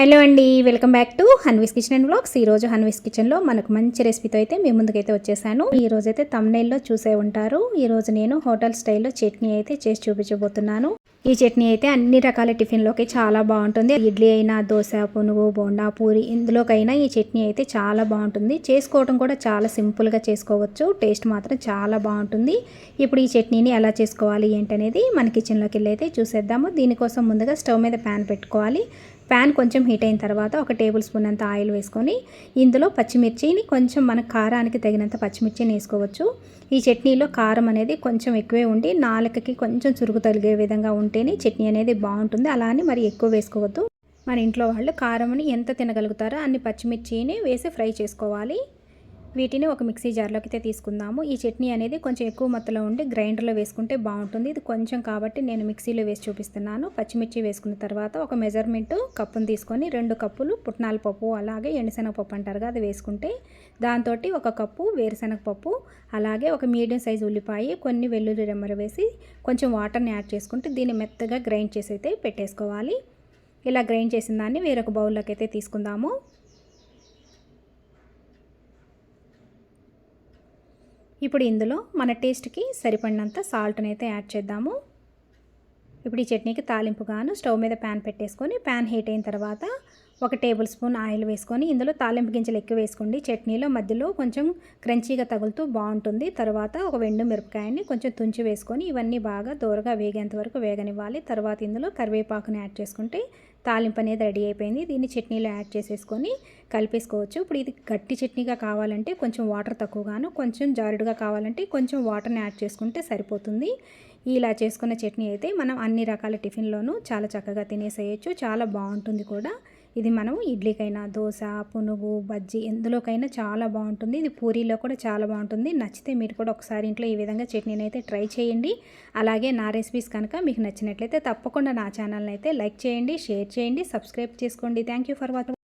Hello అండి welcome back to Hanvi's kitchen and blogs. ఈ రోజు హన్వీస్ కిచెన్లో మనకు మంచి రెసిపీతో అయితే మీ ముందుకైతే వచ్చేసాను. ఈ రోజు అయితే తమ్నైల్లో చూసే ఉంటారు. ఈరోజు నేను హోటల్ స్టైల్లో చట్నీ అయితే చేసి చూపించబోతున్నాను. ఈ చట్నీ అయితే అన్ని రకాల టిఫిన్లోకి చాలా బాగుంటుంది. ఇడ్లీ అయినా దోశ పునుగు బోండా పూరి ఇందులోకైనా ఈ చట్నీ అయితే చాలా బాగుంటుంది. చేసుకోవడం కూడా చాలా సింపుల్గా చేసుకోవచ్చు. టేస్ట్ మాత్రం చాలా బాగుంటుంది. ఇప్పుడు ఈ చట్నీని ఎలా చేసుకోవాలి ఏంటనేది మన కిచెన్లోకి వెళ్ళి అయితే చూసేద్దాము. దీనికోసం ముందుగా స్టవ్ మీద ప్యాన్ పెట్టుకోవాలి. ప్యాన్ కొంచెం హీట్ అయిన తర్వాత ఒక టేబుల్ స్పూన్ అంత ఆయిల్ వేసుకొని ఇందులో పచ్చిమిర్చిని కొంచెం మన కారానికి తగినంత పచ్చిమిర్చిని వేసుకోవచ్చు. ఈ చట్నీలో కారం అనేది కొంచెం ఎక్కువే ఉండి నాలుకకి కొంచెం చురుకు తగిలే విధంగా ఉంటేనే చట్నీ అనేది బాగుంటుంది. అలా అని మరి ఎక్కువ వేసుకోవద్దు. మన ఇంట్లో వాళ్ళు కారంని ఎంత తినగలుగుతారో అన్ని పచ్చిమిర్చిని వేసి ఫ్రై చేసుకోవాలి. వీటిని ఒక మిక్సీ జార్లోకి అయితే తీసుకుందాము. ఈ చట్నీ అనేది కొంచెం ఎక్కువ మొత్తంలో ఉండి గ్రైండర్లో వేసుకుంటే బాగుంటుంది. ఇది కొంచెం కాబట్టి నేను మిక్సీలో వేసి చూపిస్తున్నాను. పచ్చిమిర్చి వేసుకున్న తర్వాత ఒక మెజర్మెంట్ కప్పును తీసుకొని రెండు కప్పులు పుట్నాల పప్పు అలాగే ఎండుశనగపప్పు అంటారుగా అది వేసుకుంటే దాంతో ఒక కప్పు వేరుశెనగ పప్పు అలాగే ఒక మీడియం సైజు ఉల్లిపాయ కొన్ని వెల్లుల్లి రెమ్మలు వేసి కొంచెం వాటర్ని యాడ్ చేసుకుంటే దీన్ని మెత్తగా గ్రైండ్ చేసి అయితే పెట్టేసుకోవాలి. ఇలా గ్రైండ్ చేసిన దాన్ని వేరొక బౌల్లోకి అయితే తీసుకుందాము. ఇప్పుడు ఇందులో మన టేస్ట్కి సరిపడినంత సాల్ట్ని అయితే యాడ్ చేద్దాము. ఇప్పుడు ఈ చట్నీకి తాలింపుగాను స్టవ్ మీద ప్యాన్ పెట్టేసుకొని ప్యాన్ హీట్ అయిన తర్వాత ఒక టేబుల్ స్పూన్ ఆయిల్ వేసుకొని ఇందులో తాలింపు గింజలు ఎక్కువ వేసుకోండి. చట్నీలో మధ్యలో కొంచెం క్రంచీగా తగులుతూ బాగుంటుంది. తర్వాత ఒక వెండు మిరపకాయని కొంచెం తుంచి వేసుకొని ఇవన్నీ బాగా దూరగా వేగేంత వరకు వేగనివ్వాలి. తర్వాత ఇందులో కరివేపాకుని యాడ్ చేసుకుంటే తాలింపు అనేది రెడీ అయిపోయింది. దీన్ని చట్నీలో యాడ్ చేసేసుకొని కలిపేసుకోవచ్చు. ఇప్పుడు ఇది గట్టి చట్నీగా కావాలంటే కొంచెం వాటర్ తక్కువగాను కొంచెం జారుడుగా కావాలంటే కొంచెం వాటర్ని యాడ్ చేసుకుంటే సరిపోతుంది. ఇలా చేసుకున్న చట్నీ అయితే మనం అన్ని రకాల టిఫిన్లోనూ చాలా చక్కగా తినేసేయచ్చు. చాలా బాగుంటుంది కూడా. ఇది మనం ఇడ్లీకైనా దోశ పునుగు బజ్జీ ఎందులోకైనా చాలా బాగుంటుంది. ఇది పూరీలో కూడా చాలా బాగుంటుంది. నచ్చితే మీరు కూడా ఒకసారి ఇంట్లో ఈ విధంగా చట్నీని అయితే ట్రై చేయండి. అలాగే నా రెసిపీస్ కనుక మీకు నచ్చినట్లయితే తప్పకుండా నా ఛానల్ని అయితే లైక్ చేయండి షేర్ చేయండి సబ్స్క్రైబ్ చేసుకోండి. Thank you for watching